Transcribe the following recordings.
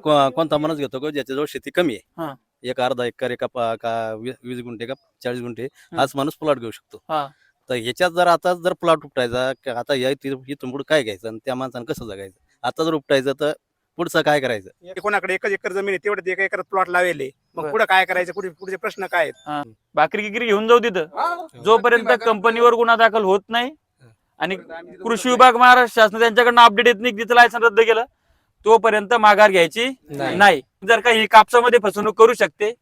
को- कोणता माणूस घेतो का ज्याच्याजवळ शेती कमी हा. आहे एक अर्धा एकर एका पा- का वी- वीस गुंठे का चाळीस गुंठे हाच माणूस प्लॉट घेऊ शकतो. हा. तर ह्याच्यात जर आता जर प्लॉट उपटायचा का आता या इथं- इथून पुढे काय घ्यायचं आणि त्या माणसानं कसं जगायचं? आता जर उपटायचं तर पुढचं काय करायचं? ते कोणाकडे एकच एकर जमीन आहे तेवढं एका एकरात प्लॉट लावेले. मग बरं. पुढे काय करायचं? पुढे पुढचे प्रश्न काय आहेत? भाकरी किकरी घेऊन जाऊ तिथं. जोपर्यंत कंपनीवर गुन्हा दाखल होत नाही आणि कृषी विभाग महाराष्ट्र शासन त्यांच्याकडनं अपडेट येत नाही तिथं लायसन रद्द केलं तोपर्यंत माघार घ्यायची नाही. जर का ही कापसामध्ये फसवणूक करू शकते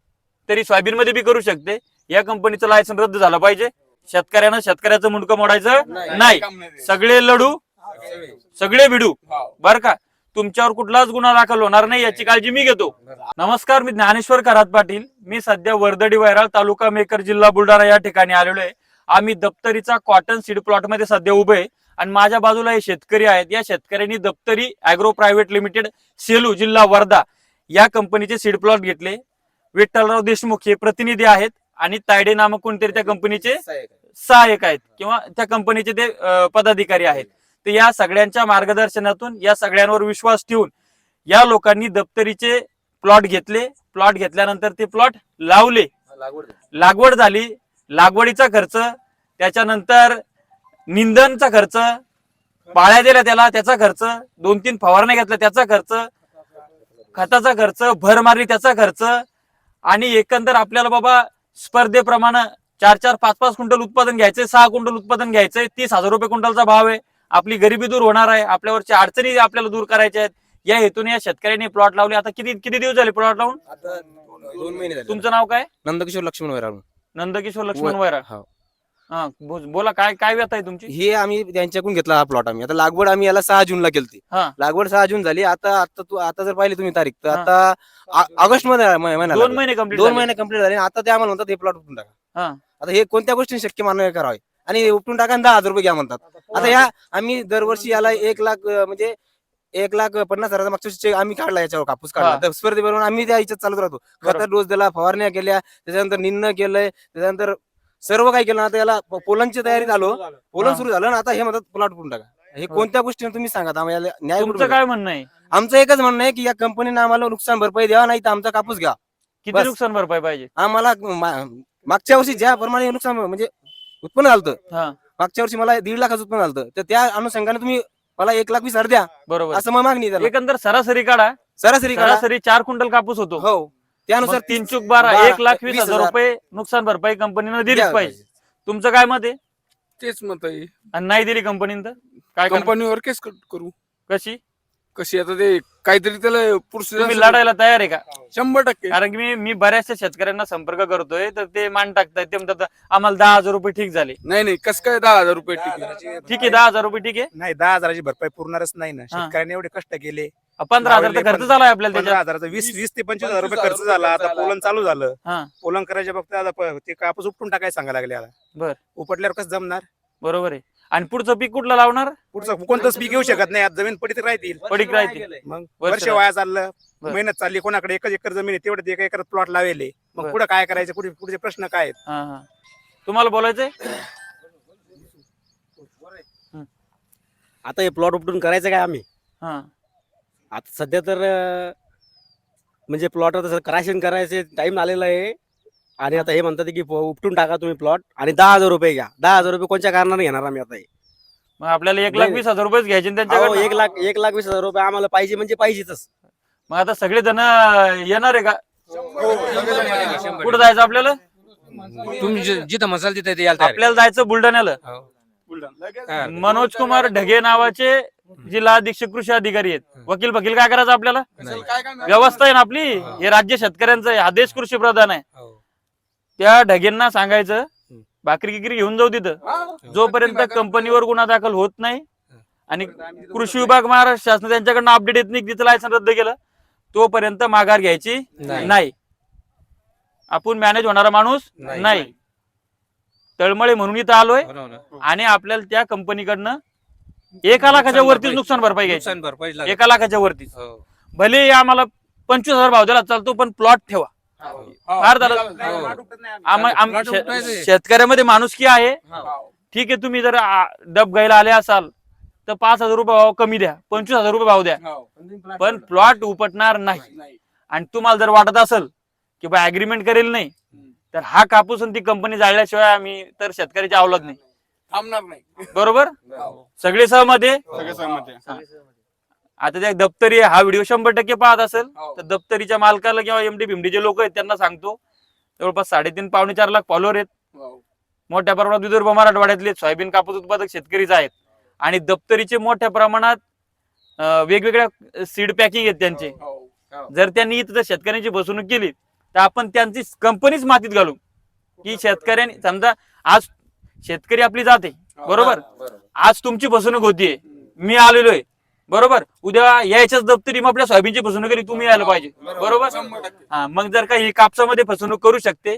तरी सोयाबीन मध्ये बी करू शकते. या कंपनीचं लायसन रद्द झालं पाहिजे. शेतकऱ्यानं शेतकऱ्याचं मुंडकं मोडायचं नाही. सगळे लढू सगळे भिडू. बर का? तुमच्यावर कुठलाच गुन्हा दाखल होणार नाही याची काळजी मी घेतो. नमस्कार मी ज्ञानेश्वर खरात पाटील. मी सध्या वर्दडी वैराळ तालुका मेकर जिल्हा बुलढाणा या ठिकाणी आलेलो आहे. आम्ही दप्तरीचा कॉटन सीड प्लॉटमध्ये सध्या उभे आहे. आणि माझ्या बाजूला हे शेतकरी आहेत. या शेतकऱ्यांनी Daptari agro private limited Selu जिल्हा वर्धा या कंपनीचे सीड प्लॉट घेतले. विठ्ठलराव देशमुख हे प्रतिनिधी आहेत आणि तायडे नामक कोणतरी त्या कंपनीचे सहाय्यक आहेत किंवा त्या कंपनीचे ते पदाधिकारी आहेत. तर या सगळ्यांच्या मार्गदर्शनातून या सगळ्यांवर विश्वास ठेवून या लोकांनी दप्तरीचे प्लॉट घेतले. प्लॉट घेतल्यानंतर ते प्लॉट लावले. लागवड झाली. लागवडीचा खर्च. त्याच्यानंतर निंदनचा खर्च पाळ्या दिल्या त्याला त्याचा खर्च दोन तीन फवारण्या घेतल्या त्याचा खर्च खताचा खर्च भर मारली त्याचा खर्च आणि एकंदर आपल्याला बाबा स्पर्धेप्रमाणे चार चार पाच पाच क्विंटल उत्पादन घ्यायचंय सहा क्विंटल उत्पादन घ्यायचंय तीस हजार रुपये क्विंटलचा भाव आहे. आपली गरिबी दूर होणार आहे आपल्यावरच्या अडचणी आपल्याला दूर करायच्या आहेत. या हेतूने या शेतकऱ्यांनी प्लॉट लावले. आता किती किती दिवस झाले प्लॉट लावून? दोन महिने तुमचं नाव काय? नंदकिशोर लक्ष्मण वैराग नंदकिशोर लक्ष्मण वैरा हो. बोला काय काय व्यथा आहे तुमची हे आम्ही त्यांच्याकडून घेतला हा प्लॉट आम्ही आता लागवड आम्ही याला सहा जूनला केलती हा. लागवड सहा जून झाली आता आता तू आता जर पाहिली तुम्ही तारीख तर हा. आता आ- ऑगस्टमध्ये महिना दोन लागला. महिने कंप्लीट दोन महिने कंप्लीट झाले आणि आता ते आम्हाला म्हणतात हे प्लॉट उपटून टाका हा. आता हे कोणत्या गोष्टी शक्य मान्य करावे आणि हे उपटून टाका आणि दहा हजार रुपये घ्या म्हणतात आता या आम्ही दरवर्षी याला एक लाख अं, म्हणजे एक लाख पन्नास हजाराचा मागच्या वर्षी check आम्ही काढला याच्यावर कापूस हा. काढला तर स्पर्धेबरोबर आम्ही त्या याच्यात चालत राहतो बरोबर. खतर डोस दिला फवारण्या केल्या त्याच्यानंतर निन्न केलंय त्याच्यानंतर सर्व काही केलं आता याला पोलांची तयारी झालो. पोलन. सुरू झालं आणि आता हे म्हणतात प्लॉट उपटून टाका. हे कोणत्या गोष्टीने तुम्ही सांगा आम्हाला न्याय तुमचं? काय म्हणणं आहे? आमचं एकच म्हणणं आहे की या कंपनीने आम्हाला नुकसान भरपाई द्यावा नाही तर आमचा कापूस घ्या. किती बस. नुकसान भरपाई पाहिजे? आम्हाला मा- मागच्या वर्षी ज्याप्रमाणे नुकसान म्हणजे उत्पन्न झालं हा. मागच्या वर्षी मला दीड लाखाचं उत्पन्न झालं तर त्या अनुषंगाने तुम्ही मला एक लाख वीस हजार द्या. बरोबर. असं मग मागणी आहे त्याला. एकंदर सरासरी काढा. सरासरी काढा. सरासरी चार क्विंटल कापूस होतो. हो. त्यानुसार तीन चूक बारा बारा, एक लाख वीस वीस हजार हजार. रुपये नुकसान भरपाई कंपनीनं दिलीच द्यायला पाहिजे. तुमचं काय मत आहे? तेच मत आहे. आणि नाही दिली कंपनीनं तर? काय करणार? कंपनीवर केस क- करू. कशी? कशी आता ते काहीतरी त्याला पुरुष तुम्ही लढायला तयार आहे का? शंभर टक्के. कारण की मी मी बऱ्याचशा शेतकऱ्यांना संपर्क करतोय तर ते मान टाकतायत. ते म्हणतात आम्हाला दहा हजार रुपये ठीक झाले. नाही नाही कस काय दहा हजार रुपये टिकीट ठीक आहे दहा हजार रुपये ठीक आहे? नाही दहा हजाराची भरपाई पुरणारच नाही ना. शेतकऱ्यांनी एवढे कष्ट केले. पंधरा हजार तर खर्च झालाय आपल्याला पंधरा त्याच्यात. हजाराचा वीस वीस ते पंचवीस हजार रुपये खर्च झाला आता पोलन चालू झालं. हा. पोलन करायच्या बाबतीत आता प- ते कापूस उपटून टाकायला सांगायला लागले आता. बर. उपटल्यावर कसं जमणार? बरोबर आहे. आणि पुढचं पीक कुठलं लावणार? पुढचं कोणतंच पीक घेऊ शकत नाही. आज जमीन पडीत राहतील. पडीक राहते मग वर्ष वर्ष वाया चाललं. बर. मेहनत चालली. कोणाकडे एकच एकर जमीन आहे तेवढे एका एकरात प्लॉट लावेले बर. मग पुढे काय करायचं? पुढे पुढचे प्रश्न काय आहेत? हा हा. तुम्हाला बोलायचंय? आता हे प्लॉट उपटून करायचं काय आम्ही? हा. आता सध्या तर अं, म्हणजे प्लॉट आता करायशन करायचे टाइम आलेला आहे. आणि आता हे म्हणतात की प- उपटून टाका तुम्ही प्लॉट आणि दहा हजार रुपये घ्या. दहा हजार रुपये कोणत्या कारणाने घेणार आम्ही आता हे? मग आपल्याला एक लाख नाही. वीस हजार रुपयेच घ्यायचे अहो, त्यांच्याकडे एक लाख एक लाख वीस हजार रुपये आम्हाला पाहिजे म्हणजे पाहिजेच मग आता सगळे जण येणार आहे का? कुठं जायचं आपल्याला? तुम्ही जि- जिथं मसाल तिथे ते यायला तयार आहे. आपल्याला जायचं बुलढाण्याला. हा. मनोज कुमार ढगे नावाचे जिल्हा अधीक्षक कृषी अधिकारी आहेत. वकील वकील काय करायचं आपल्याला. व्यवस्था आहे ना आपली? हे. राज्य शेतकऱ्यांचं आहे. हा देश कृषी प्रधान आहे. हो. त्या ढगेंना सांगायचं भाकरी किकरी घेऊन जाऊ तिथं. जोपर्यंत कंपनीवर गुन्हा दाखल होत नाही आणि कृषी विभाग महाराष्ट्र शासन त्यांच्याकडनं अपडेट येत नाही तिथं लायसन रद्द केलं तोपर्यंत माघार घ्यायची नाही. आपण मॅनेज होणारा माणूस नाही. तळमळे म्हणून इथं आलोय? आणि आपल्याला त्या कंपनीकडनं एका लाखाच्या वरतीच नुकसान भरपाई घ्यायची. नुकसान भरपाई लागेल. एका लाखाच्या वरतीच. हो. भले आम्हाला पंचवीस हजार भाव दिला चालतो पण प्लॉट ठेवा. फार झालं. आम- आम- प्लॉट शे- उपटायचे. शेतकऱ्यामध्ये माणुसकी आहे. ठीक आहे तुम्ही जर आ- डब घ्यायला आले असाल तर पाच हजार रुपये भाव कमी द्या. पंचवीस हजार रुपये भाव द्या. हो. पण प्लॉट उपटणार नाही. नाही. आणि तुम्हाला जर वाटत असेल की बा अग्रीमेंट करेल नाही तर हा कापूस आणि ती कंपनी जाळल्याशिवाय आम्ही तर शेतकऱ्याची आवलत नाही. थांबणार नाही. बरोबर? हो. सगळे सहमत? आहे सगळे सहमत. आहे. आता त्या दप्तरी हा व्हिडिओ शंभर टक्के पाहत असेल हो. तर दप्तरीच्या मालकाला किंवा एमडी भिमडीचे लोक आहेत त्यांना सांगतो जवळपास साडेतीन पावणे चार लाख फॉलोअर आहेत. हो. मोठ्या प्रमाणात विदर्भ मराठवाड्यातले सोयाबीन कापूस उत्पादक शेतकरीच आहेत. आणि दप्तरीचे मोठ्या प्रमाणात अं, वेगवेगळ्या सीड पॅकिंग आहेत त्यांचे. हो. जर त्यांनी इथं जर शेतकऱ्यांची फसवणूक केली तर आपण त्यांची कंपनीच मातीत घालू. की शेतकऱ्यांनी समजा आज शेतकरी आपली जाते. बरोबर? आज तुमची फसवणूक होतीये. मी आलेलो आहे बरोबर? उद्या यायच्याच दप्तरी मग आपल्या सोयाबीनची फसवणूक केली तुम्ही यायला पाहिजे. बरोबर. हा मग जर का ही कापसामध्ये फसवणूक करू शकते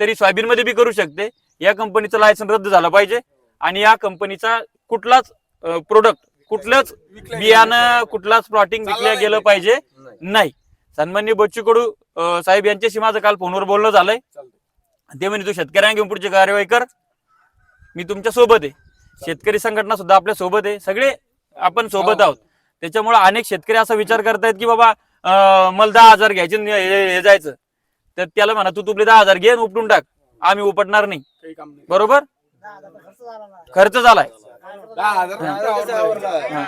तरी सोयाबीन मध्ये बी करू शकते. या कंपनीचं लायसन रद्द झालं पाहिजे आणि या कंपनीचा कुठलाच प्रोडक्ट कुठलंच बियाणं कुठलाच प्लॉटिंग विकल्या गेलं पाहिजे. नाही. सन्मान्य बच्चू कडू साहेब यांच्याशी माझं काल फोनवर बोलणं झालंय. ते म्हणे तू शेतकऱ्यांना घेऊन पुढची कार्यवाही कर. मी तुमच्यासोबत आहे. शेतकरी संघटना सुद्धा आपल्यासोबत आहे. सगळे आपण सोबत आहोत. त्याच्यामुळे अनेक शेतकरी असा विचार करतायत की बाबा मला दहा हजार घ्यायचे आणि हे हे जायचं. तर त्याला म्हणा तू तुपले दहा हजार घे आणि उपटून टाक. आम्ही उपटणार नाही. काही काम नाही. बरोबर? खर्च झालाय. हा.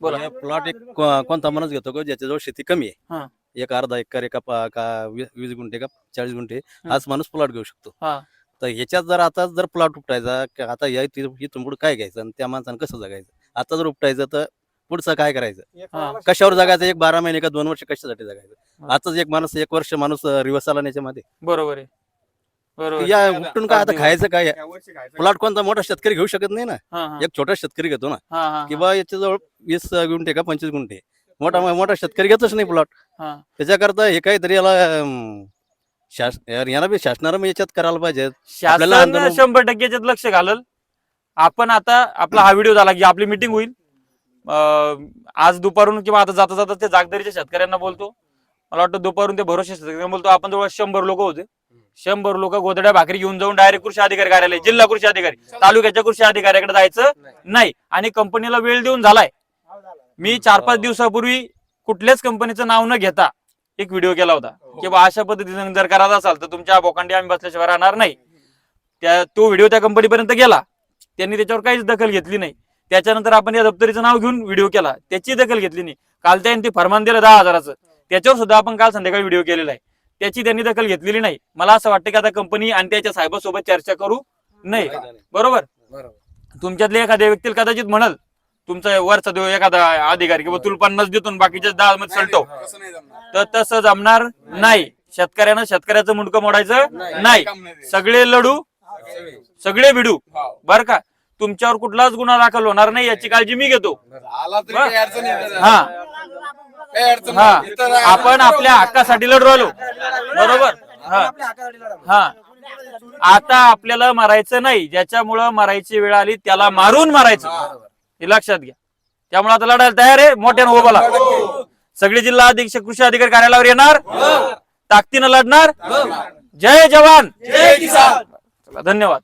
बोला. प्लॉट एक कोणता माणूस घेतो का ज्याच्याजवळ शेती कमी हा. आहे एक अर्धा एकर एका पा- का वी- वीस गुंठे का चाळीस गुंठे. हाच माणूस प्लॉट घेऊ शकतो हा. तर ह्याच्यात जर आता जर प्लॉट उपटायचा की आता या इथून पुढे काय घ्यायचं आणि त्या माणसानं कसं जगायचं आता जर उपटायचं तर पुढचं काय करायचं हा. कशावर जगायचं एक बारा महिने का दोन वर्ष कशासाठी जगायचं हा. आताच एक माणूस एक वर्ष माणूस रिवर्स आला याच्यामध्ये बरोबर आहे बरोबर आहे. या उपटून काय आता खायचं काय या वर्षी खायचं. प्लॉट कोणता मोठा शेतकरी घेऊ शकत नाही ना हा, हा. एक छोटा शेतकरी घेतो ना हा, हा, किंवा याच्याजवळ वीस गुंठे का पंचवीस गुंठे मोठा मोठा शेतकरी घेतच नाही प्लॉट हा. त्याच्याकरता हे काहीतरी याला अं, शास यार- याला बी शासनानं मग याच्यात करायला पाहिजे आपल्याला शासन आंदोलन- शंभर टक्के याच्यात लक्ष घालल. आपण आता आपला हा व्हिडिओ झाला की आपली मिटिंग होईल. अं, आज दुपारून किंवा आता जाता जाता ते जागदारीच्या शेतकऱ्यांना बोलतो. मला वाटतं दुपारून ते भरोसे शेतकऱ्यांना बोलतो. आपण जवळ शंभर लोक होते. शंभर लोक गोदड्या भाकरी घेऊन जाऊन डायरेक्ट कृषी अधिकारी कार्यालय जिल्हा कृषी अधिकारी तालुक्याच्या कृषी अधिकाऱ्याकडे जायचं नाही. आणि कंपनीला वेळ देऊन झालाय. मी चार पाच दिवसापूर्वी कुठल्याच कंपनीचं नाव न घेता एक व्हिडिओ केला होता. की बा अशा पद्धतीने जर करत असाल तर तुमच्या बोकांडी आम्ही बसल्याशिवाय राहणार नाही. त्या तो व्हिडिओ त्या कंपनीपर्यंत गेला. त्यांनी त्याच्यावर काहीच दखल घेतली नाही. त्याच्यानंतर आपण या दप्तरीचं नाव घेऊन व्हिडिओ केला. त्याची दखल घेतली नाही. काल त्यांनी ते फरमान दिलं दहा हजाराचं. त्याच्यावर सुद्धा आपण काल संध्याकाळी व्हिडिओ केलेला आहे. त्याची त्यांनी दखल घेतलेली नाही. मला असं वाटतं की आता कंपनी आणि त्याच्या साहेबासोबत चर्चा करू नाही बरोबर. तुमच्यातल्या एखाद्या व्यक्तीला कदाचित म्हणल तुमचा वरचा देव एखादा अधिकारी किंवा तुला पन्नास देतो बाकीच्या दहा मध्ये सलटव. जमणार. तर तसं जमणार नाही. शेतकऱ्यानं शेतकऱ्याचं मुंडकं मोडायचं नाही. सगळे लढू सगळे भिडू. हो. बर का? तुमच्यावर कुठलाच गुन्हा दाखल होणार नाही याची काळजी मी घेतो. आला. हा. हा. आपण आपल्या हक्कासाठी लढू राहिलो बरोबर? हा. हा. आता आपल्याला मारायचं नाही. ज्याच्यामुळं मारायची वेळ आली त्याला मारून मारायचं. हे लक्षात घ्या. त्यामुळे आता लढायला तयार आहे मोठ्यानं उभाला सगळे जिल्हा अधीक्षक कृषी अधिकारी कार्यालयावर येणार. ताकदीनं लढणार. जय जवान. जय किसान. चला, धन्यवाद.